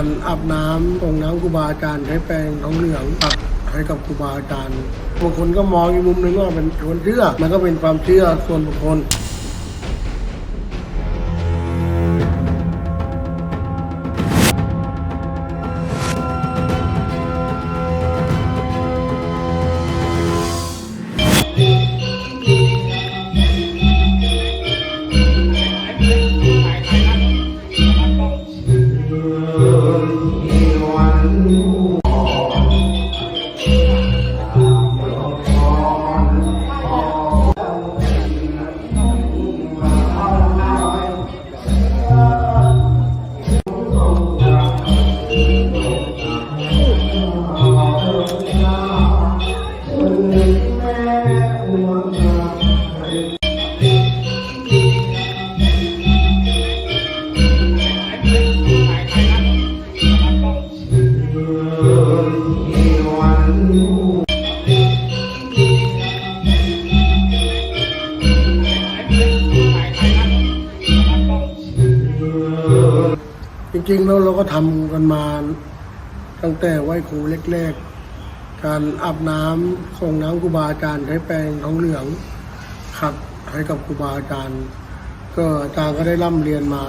การอาบน้ำองค์น้ำครูบาอาจารย์ใช้แปรงทองเหลืองปักให้กับครูบาอาจารย์บางคนก็มองอีกมุมหนึงว่าเป็นคนเชื่อ มันก็เป็นความเชื่อส่วนบุคคล จริงๆแล้วเราก็ทำกันมาตั้งแต่ไหว้ครูแรกๆ การอาบน้ำส่งน้ำครูบาอาจารย์ใช้แปรงทองเหลืองขัดให้กับครูบาอาจารย์ ก็อาจารย์ก็ได้ร่ำเรียนมา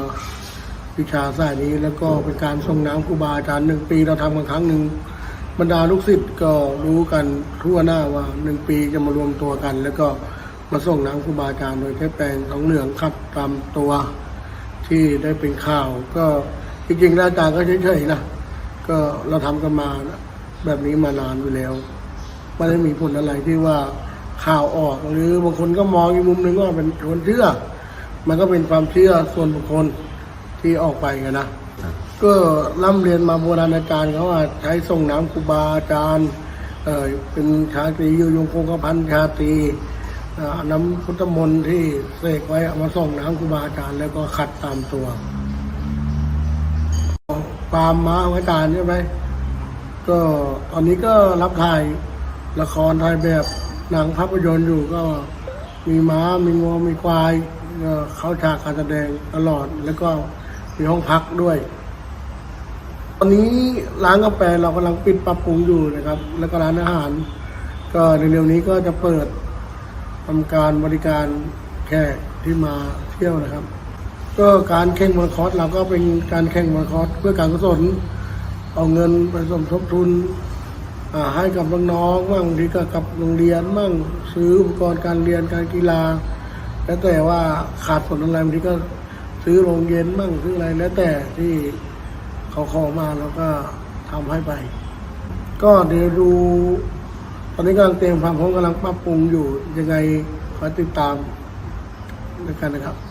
วิชาสายนี้แล้วก็เป็นการส่งน้ำครูบาอาจารย์หนึ่งปีเราทำกันครั้งหนึ่งบรรดาลูกศิษย์ก็รู้กันทั่วหน้าว่าหนึ่งปีจะมารวมตัวกัน แล้วก็มาส่งน้ำครูบาอาจารย์โดยใช้แปรงทองเหลืองขัดตามตัวที่ได้เป็นข่าวก็ จริงๆแล้วอาจารย์ก็เฉยๆนะก็เราทำกันมาแบบนี้มานานอยู่แล้วไม่ได้มีผลอะไรที่ว่าข่าวออกหรือบางคนก็มองอีกมุมหนึ่งว่าเป็นคนเชื่อ มันก็เป็นความเชื่อส่วนบุคคลที่ออกไปกันนะก็ร่ำเรียนมาโบราณอาจารย์เขาว่าใช้ส่งน้ำครูบาอาจารย์เออเป็นชาตรีอยู่ยงคงกระพันชาตรีน้ำพุทธมนต์ที่เสกไว้เอามาส่งน้ำครูบาอาจารย์แล้วก็ขัดตามตัว ความม้าของอารใช่ไหมก็ตอนนี้ก็รับถ่ายละครถ่ายแบบหนังภาพยนตร์อยู่ก็มีม้ามีงวมีควายก็เข้าฉากการแสดงตลอดแล้วก็มีห้องพักด้วย ตอนนี้ร้านกาแฟเรากำลังปิดปรับปรุงอยู่นะครับ แล้วก็ร้านอาหาร ก็เร็วๆนี้ก็จะเปิดทำการบริการแขกที่มาเที่ยวนะครับ ก็การแข่งมอเตอร์คอสเราก็เป็นการแข่งมอเตอร์คอสเพื่อการกุศลเอาเงินไปสมทบทุนให้กับน้องๆบ้างที่ก็กับโรงเรียนบ้างซื้ออุปกรณ์การเรียนการกีฬา แล้วแต่ว่าขาดผลอะไรบางทีก็ซื้อโรงเย็นบ้างซื้ออะไรแล้วแต่ที่เขาขอมาแล้วก็ทำให้ไป ก็เดี๋ยวดู ตอนนี้กำลังเตรียมความพร้อมกำลังปรับปรุงอยู่ยังไงขอติดตามด้วยกันนะครับ